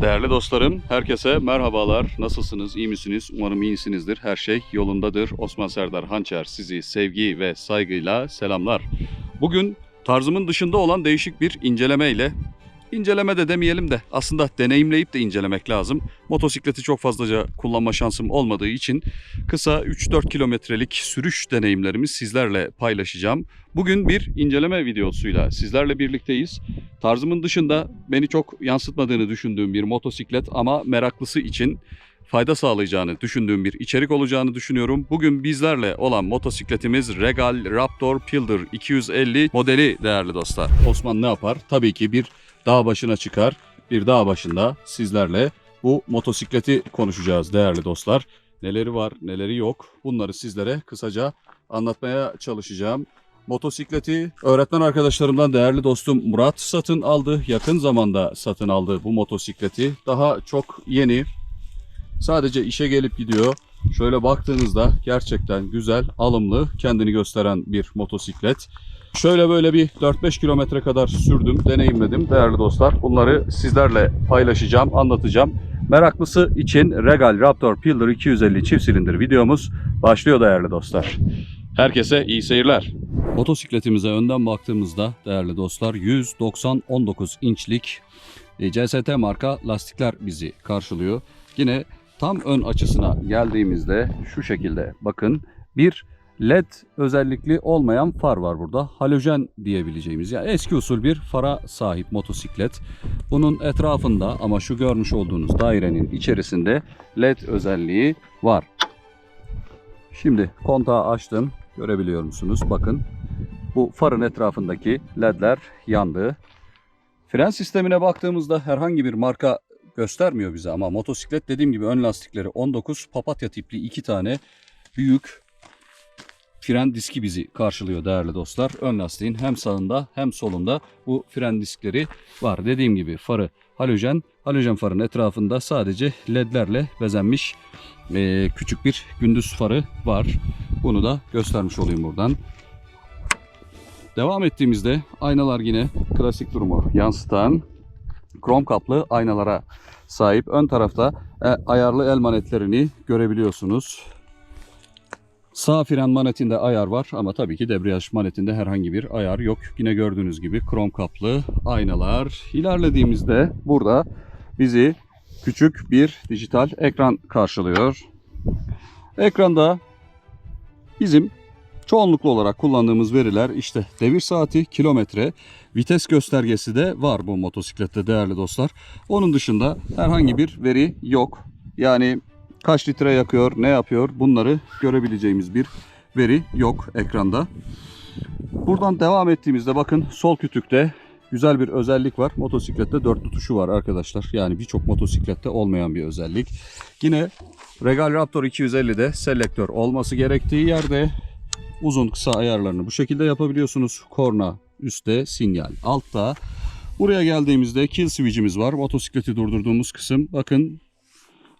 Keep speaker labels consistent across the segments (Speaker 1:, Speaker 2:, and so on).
Speaker 1: Değerli dostlarım, herkese merhabalar. Nasılsınız, iyi misiniz? Umarım iyisinizdir. Her şey yolundadır. Osman Serdar Hançer sizi sevgi ve saygıyla selamlar. Bugün tarzımın dışında olan değişik bir inceleme ile İnceleme de demeyelim de aslında deneyimleyip de incelemek lazım. Motosikleti çok fazlaca kullanma şansım olmadığı için kısa 3-4 kilometrelik sürüş deneyimlerimi sizlerle paylaşacağım. Bugün bir inceleme videosuyla sizlerle birlikteyiz. Tarzımın dışında beni çok yansıtmadığını düşündüğüm bir motosiklet ama meraklısı için fayda sağlayacağını düşündüğüm bir içerik olacağını düşünüyorum. Bugün bizlerle olan motosikletimiz Regal Raptor Pilder 250 modeli değerli dostlar. Osman ne yapar? Tabii ki bir dağ başına çıkar. Bir dağ başında sizlerle bu motosikleti konuşacağız değerli dostlar. Neleri var, neleri yok bunları sizlere kısaca anlatmaya çalışacağım. Motosikleti öğretmen arkadaşlarımdan değerli dostum Murat satın aldı. Yakın zamanda satın aldı bu motosikleti. Daha çok yeni. Sadece işe gelip gidiyor. Şöyle baktığınızda gerçekten güzel, alımlı, kendini gösteren bir motosiklet. Şöyle böyle bir 4-5 kilometre kadar sürdüm, deneyimledim değerli dostlar. Bunları sizlerle paylaşacağım, anlatacağım. Meraklısı için Regal Raptor Pillar 250 çift silindir videomuz başlıyor değerli dostlar. Herkese iyi seyirler. Motosikletimize önden baktığımızda değerli dostlar 190-19 inçlik e, CST marka lastikler bizi karşılıyor. Yine tam ön açısına geldiğimizde şu şekilde bakın bir LED özellikli olmayan far var burada. Halojen diyebileceğimiz yani eski usul bir fara sahip motosiklet. Bunun etrafında ama şu görmüş olduğunuz dairenin içerisinde LED özelliği var. Şimdi kontağı açtım. Görebiliyor musunuz? Bakın bu farın etrafındaki ledler yandı. Fren sistemine baktığımızda herhangi bir marka göstermiyor bize ama motosiklet dediğim gibi ön lastikleri 19 papatya tipli iki tane büyük fren diski bizi karşılıyor değerli dostlar. Ön lastiğin hem sağında hem solunda bu fren diskleri var. Dediğim gibi farı halojen. Halojen farın etrafında sadece ledlerle bezenmiş eee, küçük bir gündüz farı var. Bunu da göstermiş olayım buradan. Devam ettiğimizde aynalar yine klasik durumu yansıtan krom kaplı aynalara sahip. Ön tarafta e, ayarlı el manetlerini görebiliyorsunuz. Sağ fren manetinde ayar var ama tabii ki debriyaj manetinde herhangi bir ayar yok. Yine gördüğünüz gibi krom kaplı aynalar. İlerlediğimizde burada bizi küçük bir dijital ekran karşılıyor. Ekranda bizim çoğunluklu olarak kullandığımız veriler işte devir saati, kilometre, vites göstergesi de var bu motosiklette değerli dostlar. Onun dışında herhangi bir veri yok. Yani kaç litre yakıyor, ne yapıyor bunları görebileceğimiz bir veri yok ekranda. Buradan devam ettiğimizde bakın sol kütükte güzel bir özellik var. Motosiklette dörtlü tuşu var arkadaşlar. Yani birçok motosiklette olmayan bir özellik. Yine Regal Raptor 250'de selektör olması gerektiği yerde uzun kısa ayarlarını bu şekilde yapabiliyorsunuz. Korna üstte, sinyal altta. Buraya geldiğimizde kill switch'imiz var. Motosikleti durdurduğumuz kısım. Bakın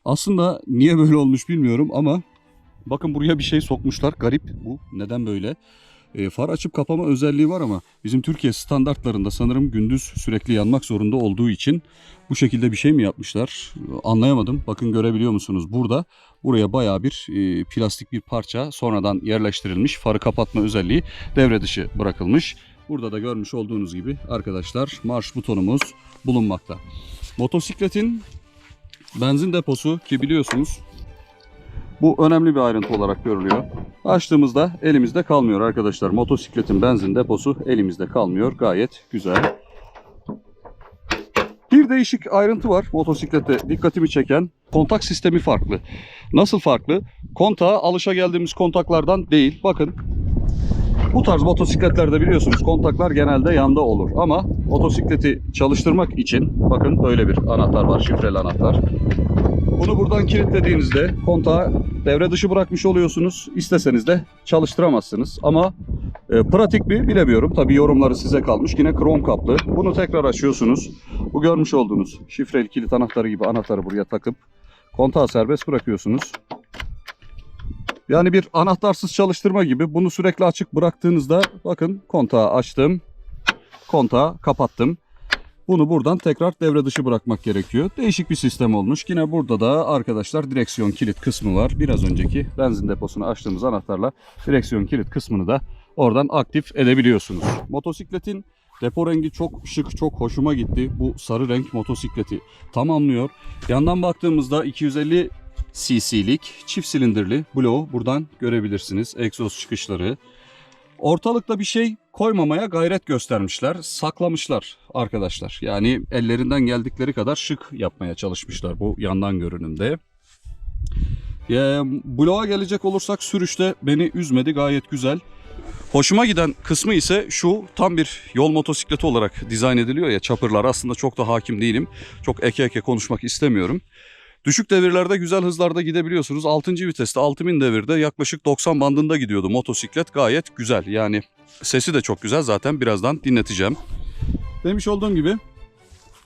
Speaker 1: aslında niye böyle olmuş bilmiyorum ama bakın buraya bir şey sokmuşlar. Garip bu. Neden böyle? E, far açıp kapama özelliği var ama bizim Türkiye standartlarında sanırım gündüz sürekli yanmak zorunda olduğu için bu şekilde bir şey mi yapmışlar? Anlayamadım. Bakın görebiliyor musunuz? Burada buraya baya bir e, plastik bir parça sonradan yerleştirilmiş. Farı kapatma özelliği devre dışı bırakılmış. Burada da görmüş olduğunuz gibi arkadaşlar marş butonumuz bulunmakta. Motosikletin benzin deposu ki biliyorsunuz bu önemli bir ayrıntı olarak görülüyor. Açtığımızda elimizde kalmıyor arkadaşlar. Motosikletin benzin deposu elimizde kalmıyor. Gayet güzel. Bir değişik ayrıntı var motosiklette dikkatimi çeken. Kontak sistemi farklı. Nasıl farklı? Kontağa alışa geldiğimiz kontaklardan değil. Bakın bu tarz motosikletlerde biliyorsunuz kontaklar genelde yanda olur. Ama motosikleti çalıştırmak için bakın böyle bir anahtar var. Şifreli anahtar. Bunu buradan kilitlediğinizde kontağı devre dışı bırakmış oluyorsunuz. İsteseniz de çalıştıramazsınız. Ama e, pratik mi bilemiyorum. Tabii yorumları size kalmış. Yine krom kaplı. Bunu tekrar açıyorsunuz. Bu görmüş olduğunuz şifreli kilit anahtarı gibi anahtarı buraya takıp kontağı serbest bırakıyorsunuz. Yani bir anahtarsız çalıştırma gibi bunu sürekli açık bıraktığınızda bakın kontağı açtım. Kontağı kapattım. Bunu buradan tekrar devre dışı bırakmak gerekiyor. Değişik bir sistem olmuş. Yine burada da arkadaşlar direksiyon kilit kısmı var. Biraz önceki benzin deposunu açtığımız anahtarla direksiyon kilit kısmını da oradan aktif edebiliyorsunuz. Motosikletin depo rengi çok şık, çok hoşuma gitti. Bu sarı renk motosikleti tamamlıyor. Yandan baktığımızda 250 cc'lik çift silindirli bloğu buradan görebilirsiniz. Egzoz çıkışları. Ortalıkta bir şey koymamaya gayret göstermişler, saklamışlar arkadaşlar. Yani ellerinden geldikleri kadar şık yapmaya çalışmışlar bu yandan görünümde. Ee, bloğa gelecek olursak sürüşte beni üzmedi gayet güzel. Hoşuma giden kısmı ise şu tam bir yol motosikleti olarak dizayn ediliyor ya çapırlar aslında çok da hakim değilim. Çok eke eke konuşmak istemiyorum. Düşük devirlerde güzel hızlarda gidebiliyorsunuz. 6. viteste 6000 devirde yaklaşık 90 bandında gidiyordu motosiklet. Gayet güzel. Yani sesi de çok güzel zaten birazdan dinleteceğim. Demiş olduğum gibi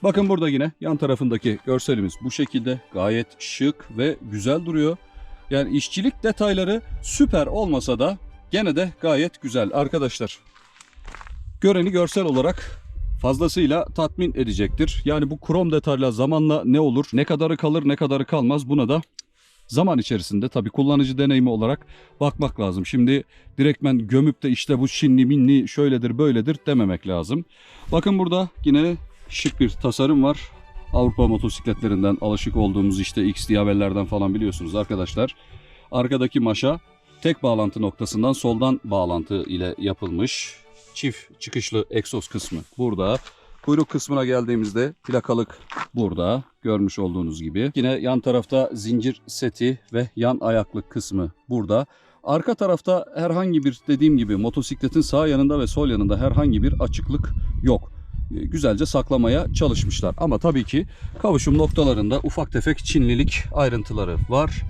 Speaker 1: bakın burada yine yan tarafındaki görselimiz bu şekilde gayet şık ve güzel duruyor. Yani işçilik detayları süper olmasa da gene de gayet güzel arkadaşlar. Göreni görsel olarak fazlasıyla tatmin edecektir. Yani bu krom detaylar zamanla ne olur, ne kadarı kalır, ne kadarı kalmaz buna da zaman içerisinde tabii kullanıcı deneyimi olarak bakmak lazım. Şimdi direktmen gömüp de işte bu şinli minli şöyledir böyledir dememek lazım. Bakın burada yine şık bir tasarım var. Avrupa motosikletlerinden alışık olduğumuz işte X diyavellerden falan biliyorsunuz arkadaşlar. Arkadaki maşa tek bağlantı noktasından soldan bağlantı ile yapılmış. Çift çıkışlı egzoz kısmı burada. Kuyruk kısmına geldiğimizde plakalık burada görmüş olduğunuz gibi. Yine yan tarafta zincir seti ve yan ayaklık kısmı burada. Arka tarafta herhangi bir dediğim gibi motosikletin sağ yanında ve sol yanında herhangi bir açıklık yok. E, Güzelce saklamaya çalışmışlar. Ama tabii ki kavuşum noktalarında ufak tefek çinlilik ayrıntıları var.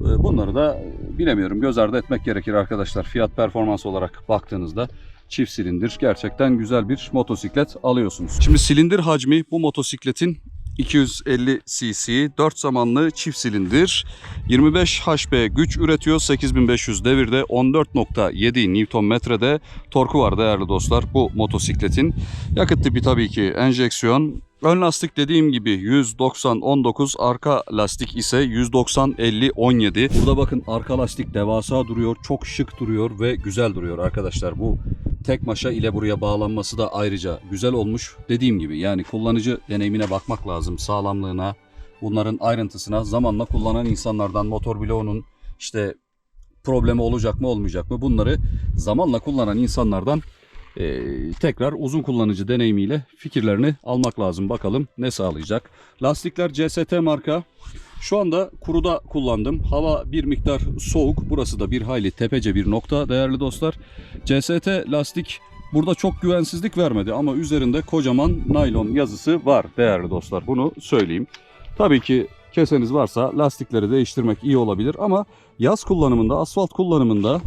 Speaker 1: E, Bunları da e, bilemiyorum göz ardı etmek gerekir arkadaşlar. Fiyat performans olarak baktığınızda çift silindir gerçekten güzel bir motosiklet alıyorsunuz. Şimdi silindir hacmi bu motosikletin 250 cc 4 zamanlı çift silindir 25 HP güç üretiyor 8500 devirde 14.7 Nm'de torku var değerli dostlar bu motosikletin. Yakıt tipi tabii ki enjeksiyon Ön lastik dediğim gibi 190-19, arka lastik ise 190-50-17. Burada bakın arka lastik devasa duruyor, çok şık duruyor ve güzel duruyor arkadaşlar. Bu tek maşa ile buraya bağlanması da ayrıca güzel olmuş. Dediğim gibi yani kullanıcı deneyimine bakmak lazım, sağlamlığına, bunların ayrıntısına. Zamanla kullanan insanlardan motor bloğunun işte problemi olacak mı olmayacak mı bunları zamanla kullanan insanlardan e, tekrar uzun kullanıcı deneyimiyle fikirlerini almak lazım. Bakalım ne sağlayacak. Lastikler CST marka. Şu anda kuruda kullandım. Hava bir miktar soğuk. Burası da bir hayli tepece bir nokta değerli dostlar. CST lastik burada çok güvensizlik vermedi ama üzerinde kocaman naylon yazısı var değerli dostlar. Bunu söyleyeyim. Tabii ki keseniz varsa lastikleri değiştirmek iyi olabilir ama yaz kullanımında, asfalt kullanımında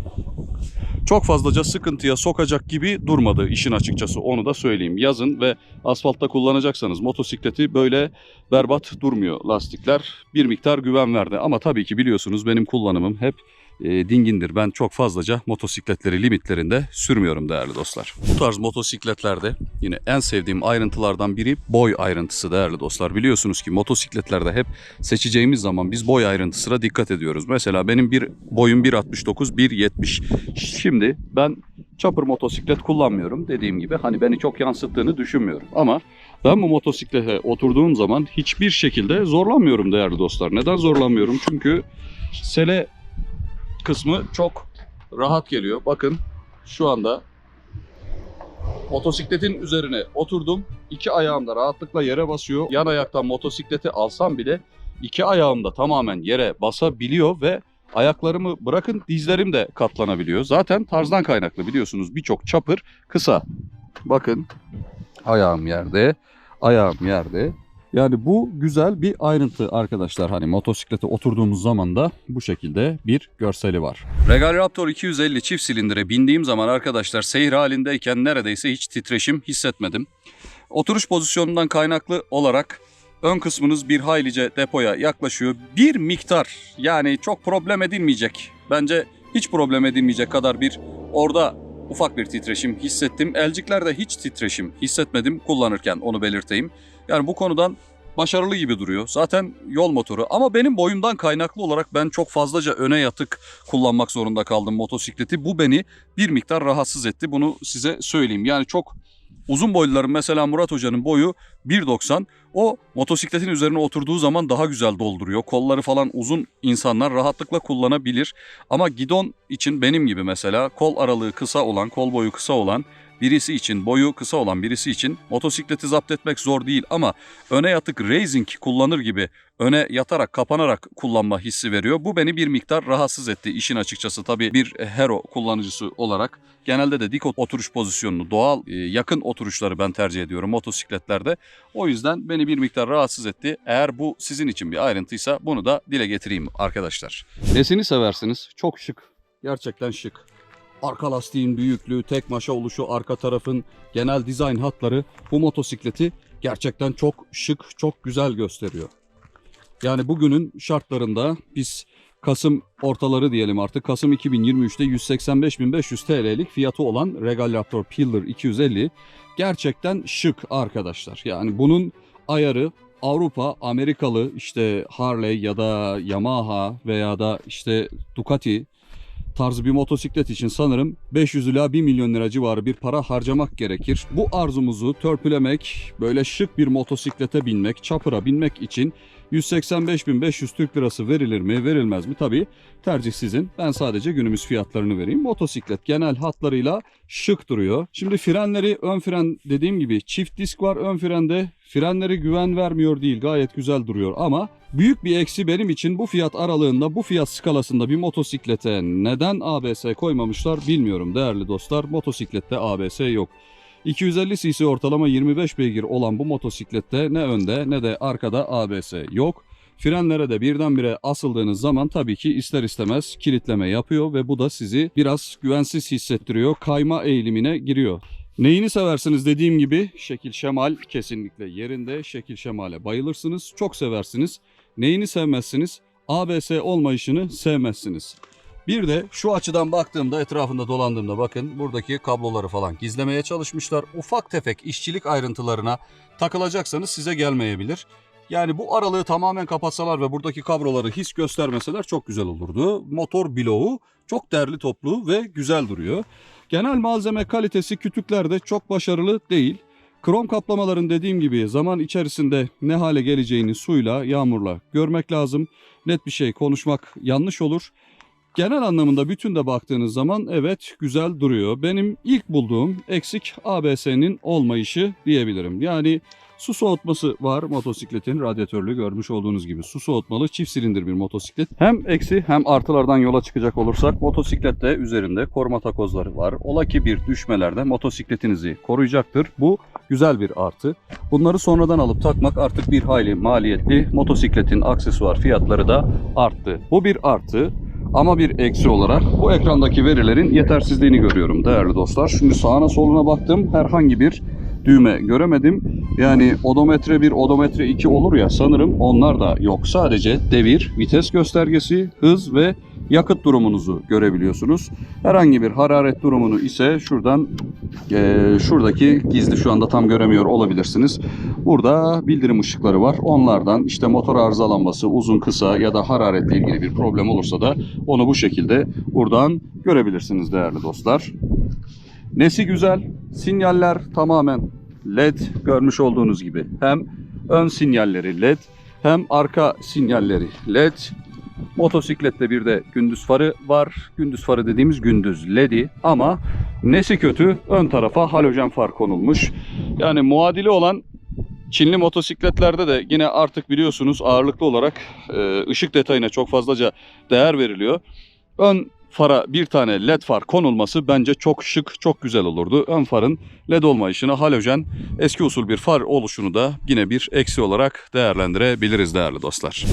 Speaker 1: çok fazlaca sıkıntıya sokacak gibi durmadı işin açıkçası onu da söyleyeyim. Yazın ve asfaltta kullanacaksanız motosikleti böyle berbat durmuyor lastikler. Bir miktar güven verdi ama tabii ki biliyorsunuz benim kullanımım hep e, dingindir. Ben çok fazlaca motosikletleri limitlerinde sürmüyorum değerli dostlar. Bu tarz motosikletlerde yine en sevdiğim ayrıntılardan biri boy ayrıntısı değerli dostlar. Biliyorsunuz ki motosikletlerde hep seçeceğimiz zaman biz boy ayrıntısına dikkat ediyoruz. Mesela benim bir boyum 1.69, 1.70. Şimdi ben chopper motosiklet kullanmıyorum. Dediğim gibi hani beni çok yansıttığını düşünmüyorum. Ama ben bu motosiklete oturduğum zaman hiçbir şekilde zorlanmıyorum değerli dostlar. Neden zorlanmıyorum? Çünkü sele kısmı çok rahat geliyor. Bakın şu anda motosikletin üzerine oturdum. İki ayağım da rahatlıkla yere basıyor. Yan ayaktan motosikleti alsam bile iki ayağım da tamamen yere basabiliyor ve ayaklarımı bırakın dizlerim de katlanabiliyor. Zaten tarzdan kaynaklı biliyorsunuz birçok çapır kısa. Bakın ayağım yerde, ayağım yerde. Yani bu güzel bir ayrıntı arkadaşlar. Hani motosiklete oturduğumuz zaman da bu şekilde bir görseli var. Regal Raptor 250 çift silindire bindiğim zaman arkadaşlar seyir halindeyken neredeyse hiç titreşim hissetmedim. Oturuş pozisyonundan kaynaklı olarak ön kısmınız bir haylice depoya yaklaşıyor. Bir miktar yani çok problem edilmeyecek. Bence hiç problem edilmeyecek kadar bir orada ufak bir titreşim hissettim. Elciklerde hiç titreşim hissetmedim kullanırken onu belirteyim. Yani bu konudan başarılı gibi duruyor. Zaten yol motoru ama benim boyumdan kaynaklı olarak ben çok fazlaca öne yatık kullanmak zorunda kaldım motosikleti. Bu beni bir miktar rahatsız etti. Bunu size söyleyeyim. Yani çok uzun boyluların mesela Murat Hoca'nın boyu 1.90. O motosikletin üzerine oturduğu zaman daha güzel dolduruyor. Kolları falan uzun insanlar rahatlıkla kullanabilir. Ama gidon için benim gibi mesela kol aralığı kısa olan, kol boyu kısa olan birisi için, boyu kısa olan birisi için motosikleti zapt etmek zor değil ama öne yatık racing kullanır gibi öne yatarak, kapanarak kullanma hissi veriyor. Bu beni bir miktar rahatsız etti işin açıkçası. Tabii bir hero kullanıcısı olarak genelde de dik oturuş pozisyonunu, doğal e, yakın oturuşları ben tercih ediyorum motosikletlerde. O yüzden beni bir miktar rahatsız etti. Eğer bu sizin için bir ayrıntıysa bunu da dile getireyim arkadaşlar. Nesini seversiniz? Çok şık. Gerçekten şık. Arka lastiğin büyüklüğü, tek maşa oluşu, arka tarafın genel dizayn hatları bu motosikleti gerçekten çok şık, çok güzel gösteriyor. Yani bugünün şartlarında biz Kasım ortaları diyelim artık Kasım 2023'te 185.500 TL'lik fiyatı olan Regal Raptor Pillar 250 gerçekten şık arkadaşlar. Yani bunun ayarı Avrupa, Amerikalı işte Harley ya da Yamaha veya da işte Ducati tarzı bir motosiklet için sanırım 500 ila 1 milyon lira civarı bir para harcamak gerekir. Bu arzumuzu törpülemek, böyle şık bir motosiklete binmek, çapıra binmek için 185.500 Türk lirası verilir mi, verilmez mi? Tabii tercih sizin. Ben sadece günümüz fiyatlarını vereyim. Motosiklet genel hatlarıyla şık duruyor. Şimdi frenleri ön fren dediğim gibi çift disk var ön frende. Frenleri güven vermiyor değil gayet güzel duruyor ama büyük bir eksi benim için bu fiyat aralığında bu fiyat skalasında bir motosiklete neden ABS koymamışlar bilmiyorum değerli dostlar. Motosiklette ABS yok. 250 cc ortalama 25 beygir olan bu motosiklette ne önde ne de arkada ABS yok. Frenlere de birdenbire asıldığınız zaman tabii ki ister istemez kilitleme yapıyor ve bu da sizi biraz güvensiz hissettiriyor. Kayma eğilimine giriyor. Neyini seversiniz dediğim gibi şekil şemal kesinlikle yerinde. Şekil şemale bayılırsınız. Çok seversiniz. Neyini sevmezsiniz? ABS olmayışını sevmezsiniz. Bir de şu açıdan baktığımda etrafında dolandığımda bakın buradaki kabloları falan gizlemeye çalışmışlar. Ufak tefek işçilik ayrıntılarına takılacaksanız size gelmeyebilir. Yani bu aralığı tamamen kapatsalar ve buradaki kabloları hiç göstermeseler çok güzel olurdu. Motor bloğu çok derli toplu ve güzel duruyor. Genel malzeme kalitesi kütüklerde çok başarılı değil. Krom kaplamaların dediğim gibi zaman içerisinde ne hale geleceğini suyla, yağmurla görmek lazım. Net bir şey konuşmak yanlış olur. Genel anlamında bütün de baktığınız zaman evet güzel duruyor. Benim ilk bulduğum eksik ABS'nin olmayışı diyebilirim. Yani su soğutması var motosikletin radyatörlü görmüş olduğunuz gibi su soğutmalı çift silindir bir motosiklet. Hem eksi hem artılardan yola çıkacak olursak motosiklette üzerinde koruma takozları var. Ola ki bir düşmelerde motosikletinizi koruyacaktır. Bu güzel bir artı. Bunları sonradan alıp takmak artık bir hayli maliyetli. Motosikletin aksesuar fiyatları da arttı. Bu bir artı. Ama bir eksi olarak bu ekrandaki verilerin yetersizliğini görüyorum değerli dostlar. Şimdi sağına soluna baktım herhangi bir düğme göremedim. Yani odometre 1, odometre 2 olur ya sanırım onlar da yok. Sadece devir, vites göstergesi, hız ve yakıt durumunuzu görebiliyorsunuz. Herhangi bir hararet durumunu ise şuradan eee, şuradaki gizli şu anda tam göremiyor olabilirsiniz. Burada bildirim ışıkları var. Onlardan işte motor arızalanması, uzun kısa ya da hararetle ilgili bir problem olursa da onu bu şekilde buradan görebilirsiniz değerli dostlar. Nesi güzel? Sinyaller tamamen LED görmüş olduğunuz gibi. Hem ön sinyalleri LED hem arka sinyalleri LED. Motosiklette bir de gündüz farı var. Gündüz farı dediğimiz gündüz LED'i ama nesi kötü? Ön tarafa halojen far konulmuş. Yani muadili olan Çinli motosikletlerde de yine artık biliyorsunuz ağırlıklı olarak e, ışık detayına çok fazlaca değer veriliyor. Ön fara bir tane led far konulması bence çok şık, çok güzel olurdu. Ön farın led olmayışını halojen eski usul bir far oluşunu da yine bir eksi olarak değerlendirebiliriz değerli dostlar.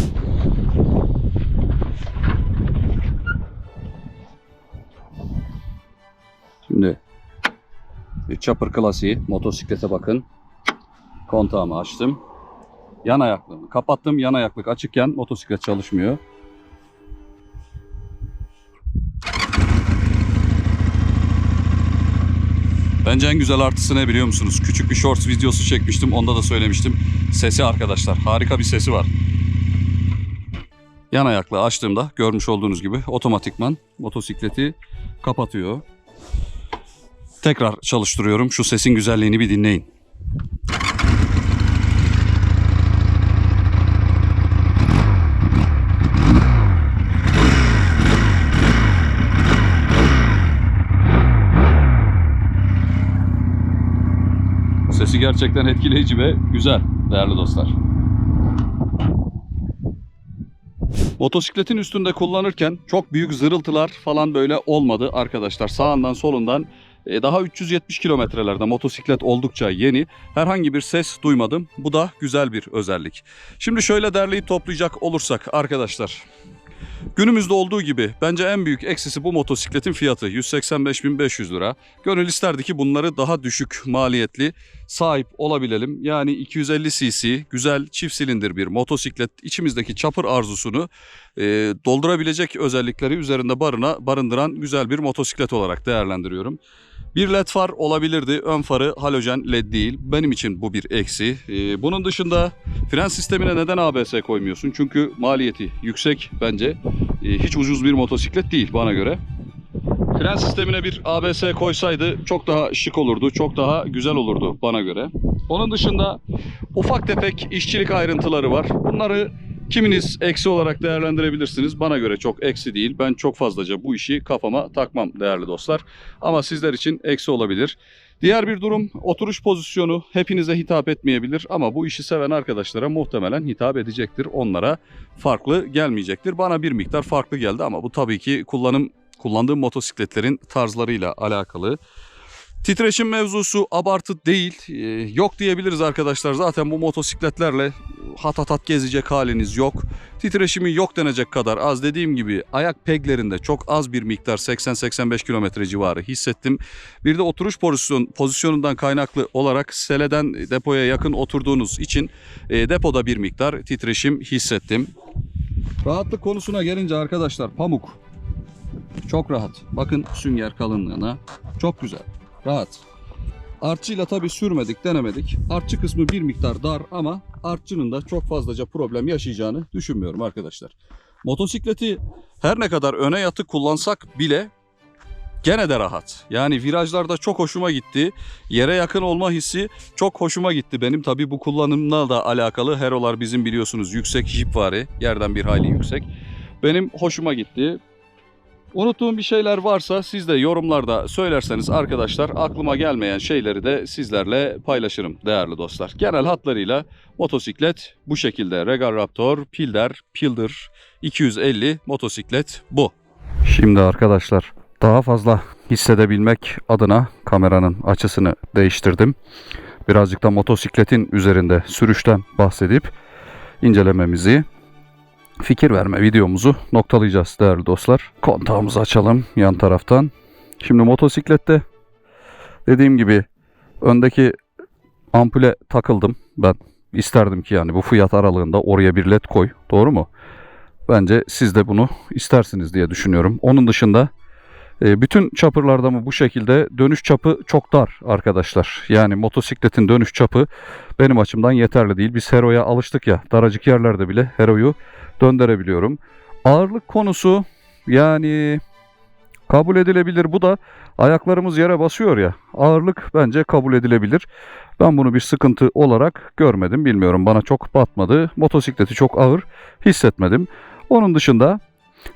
Speaker 1: Şimdi bir Chopper klasiği motosiklete bakın. Kontağımı açtım. Yan ayaklığımı kapattım. Yan ayaklık açıkken motosiklet çalışmıyor. Bence en güzel artısı ne biliyor musunuz? Küçük bir shorts videosu çekmiştim. Onda da söylemiştim. Sesi arkadaşlar. Harika bir sesi var. Yan ayakla açtığımda görmüş olduğunuz gibi otomatikman motosikleti kapatıyor. Tekrar çalıştırıyorum. Şu sesin güzelliğini bir dinleyin. Sesi gerçekten etkileyici ve güzel değerli dostlar. Motosikletin üstünde kullanırken çok büyük zırıltılar falan böyle olmadı arkadaşlar. Sağından solundan daha 370 kilometrelerde motosiklet oldukça yeni. Herhangi bir ses duymadım. Bu da güzel bir özellik. Şimdi şöyle derleyip toplayacak olursak arkadaşlar. Günümüzde olduğu gibi bence en büyük eksisi bu motosikletin fiyatı 185.500 lira. Gönül isterdi ki bunları daha düşük maliyetli sahip olabilelim. Yani 250 cc güzel çift silindir bir motosiklet içimizdeki çapır arzusunu e, doldurabilecek özellikleri üzerinde barına barındıran güzel bir motosiklet olarak değerlendiriyorum. Bir led far olabilirdi. Ön farı halojen led değil. Benim için bu bir eksi. Ee, bunun dışında fren sistemine neden ABS koymuyorsun? Çünkü maliyeti yüksek bence. Ee, hiç ucuz bir motosiklet değil bana göre. Fren sistemine bir ABS koysaydı çok daha şık olurdu, çok daha güzel olurdu bana göre. Onun dışında ufak tefek işçilik ayrıntıları var. Bunları kiminiz eksi olarak değerlendirebilirsiniz. Bana göre çok eksi değil. Ben çok fazlaca bu işi kafama takmam değerli dostlar. Ama sizler için eksi olabilir. Diğer bir durum oturuş pozisyonu hepinize hitap etmeyebilir ama bu işi seven arkadaşlara muhtemelen hitap edecektir. Onlara farklı gelmeyecektir. Bana bir miktar farklı geldi ama bu tabii ki kullanım kullandığım motosikletlerin tarzlarıyla alakalı. Titreşim mevzusu abartı değil. Ee, yok diyebiliriz arkadaşlar. Zaten bu motosikletlerle hat hat hat gezecek haliniz yok. Titreşimi yok denecek kadar az. Dediğim gibi ayak peglerinde çok az bir miktar 80-85 kilometre civarı hissettim. Bir de oturuş pozisyon, pozisyonundan kaynaklı olarak seleden depoya yakın oturduğunuz için e, depoda bir miktar titreşim hissettim. Rahatlık konusuna gelince arkadaşlar pamuk. Çok rahat. Bakın sünger kalınlığına. Çok güzel. Rahat. Artçıyla tabi sürmedik, denemedik. Artçı kısmı bir miktar dar ama artçının da çok fazlaca problem yaşayacağını düşünmüyorum arkadaşlar. Motosikleti her ne kadar öne yatık kullansak bile gene de rahat. Yani virajlarda çok hoşuma gitti. Yere yakın olma hissi çok hoşuma gitti. Benim tabi bu kullanımla da alakalı. Herolar bizim biliyorsunuz yüksek jipvari. Yerden bir hayli yüksek. Benim hoşuma gitti. Unuttuğum bir şeyler varsa siz de yorumlarda söylerseniz arkadaşlar aklıma gelmeyen şeyleri de sizlerle paylaşırım değerli dostlar. Genel hatlarıyla motosiklet bu şekilde. Regal Raptor, Pilder, Pilder 250 motosiklet bu. Şimdi arkadaşlar daha fazla hissedebilmek adına kameranın açısını değiştirdim. Birazcık da motosikletin üzerinde sürüşten bahsedip incelememizi fikir verme videomuzu noktalayacağız değerli dostlar. Kontağımızı açalım yan taraftan. Şimdi motosiklette dediğim gibi öndeki ampule takıldım ben. isterdim ki yani bu fiyat aralığında oraya bir led koy. Doğru mu? Bence siz de bunu istersiniz diye düşünüyorum. Onun dışında bütün çapırlarda mı bu şekilde dönüş çapı çok dar arkadaşlar. Yani motosikletin dönüş çapı benim açımdan yeterli değil. Biz Hero'ya alıştık ya daracık yerlerde bile Hero'yu döndürebiliyorum. Ağırlık konusu yani kabul edilebilir. Bu da ayaklarımız yere basıyor ya. Ağırlık bence kabul edilebilir. Ben bunu bir sıkıntı olarak görmedim. Bilmiyorum bana çok batmadı. Motosikleti çok ağır hissetmedim. Onun dışında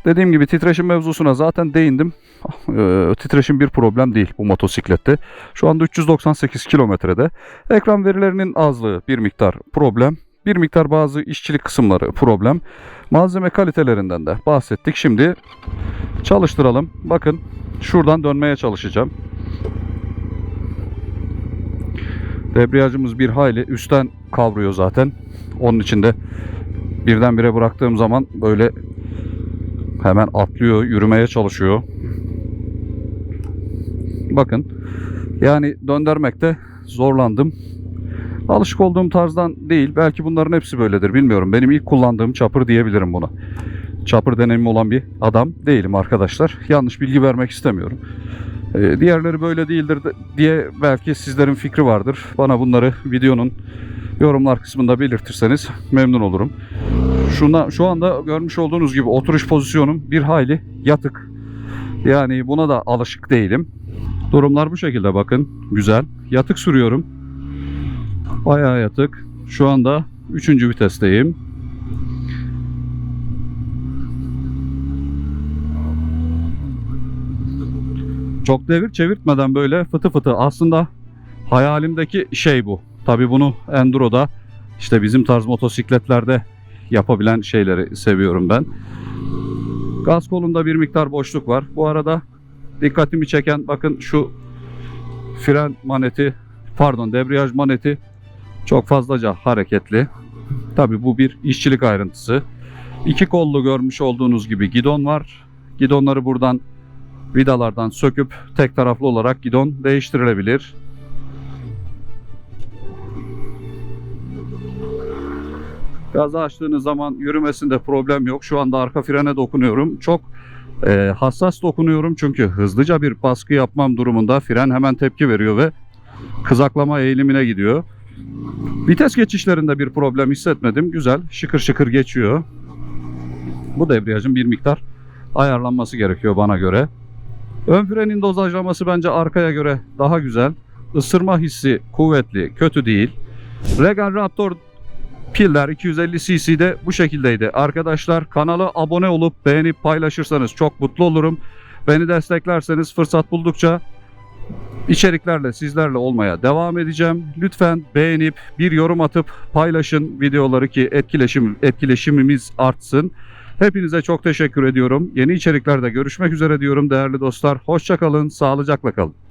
Speaker 1: dediğim gibi titreşim mevzusuna zaten değindim. Ee, titreşim bir problem değil bu motosiklette. Şu anda 398 kilometrede. Ekran verilerinin azlığı bir miktar problem. Bir miktar bazı işçilik kısımları problem. Malzeme kalitelerinden de bahsettik. Şimdi çalıştıralım. Bakın şuradan dönmeye çalışacağım. Debriyajımız bir hayli üstten kavruyor zaten. Onun için de birdenbire bıraktığım zaman böyle hemen atlıyor, yürümeye çalışıyor. Bakın yani döndürmekte zorlandım. Alışık olduğum tarzdan değil. Belki bunların hepsi böyledir. Bilmiyorum. Benim ilk kullandığım çapır diyebilirim buna. Çapır deneyimi olan bir adam değilim arkadaşlar. Yanlış bilgi vermek istemiyorum. Ee, diğerleri böyle değildir de- diye belki sizlerin fikri vardır. Bana bunları videonun yorumlar kısmında belirtirseniz memnun olurum. Şuna, şu anda görmüş olduğunuz gibi oturuş pozisyonum bir hayli yatık. Yani buna da alışık değilim. Durumlar bu şekilde bakın. Güzel. Yatık sürüyorum. Bayağı yatık. Şu anda 3. vitesteyim. Çok devir çevirtmeden böyle fıtı fıtı aslında hayalimdeki şey bu. Tabii bunu Enduro'da işte bizim tarz motosikletlerde yapabilen şeyleri seviyorum ben. Gaz kolunda bir miktar boşluk var. Bu arada dikkatimi çeken bakın şu fren maneti pardon debriyaj maneti çok fazlaca hareketli. Tabii bu bir işçilik ayrıntısı. İki kollu görmüş olduğunuz gibi gidon var. Gidonları buradan vidalardan söküp tek taraflı olarak gidon değiştirilebilir. Gazı açtığınız zaman yürümesinde problem yok. Şu anda arka frene dokunuyorum. Çok e, hassas dokunuyorum çünkü hızlıca bir baskı yapmam durumunda fren hemen tepki veriyor ve kızaklama eğilimine gidiyor. Vites geçişlerinde bir problem hissetmedim. Güzel, şıkır şıkır geçiyor. Bu debriyajın bir miktar ayarlanması gerekiyor bana göre. Ön frenin dozajlaması bence arkaya göre daha güzel. Isırma hissi kuvvetli, kötü değil. Regal Raptor piller 250 cc'de bu şekildeydi. Arkadaşlar kanala abone olup beğenip paylaşırsanız çok mutlu olurum. Beni desteklerseniz fırsat buldukça içeriklerle sizlerle olmaya devam edeceğim. Lütfen beğenip bir yorum atıp paylaşın videoları ki etkileşim etkileşimimiz artsın. Hepinize çok teşekkür ediyorum. Yeni içeriklerde görüşmek üzere diyorum değerli dostlar. Hoşça kalın, sağlıcakla kalın.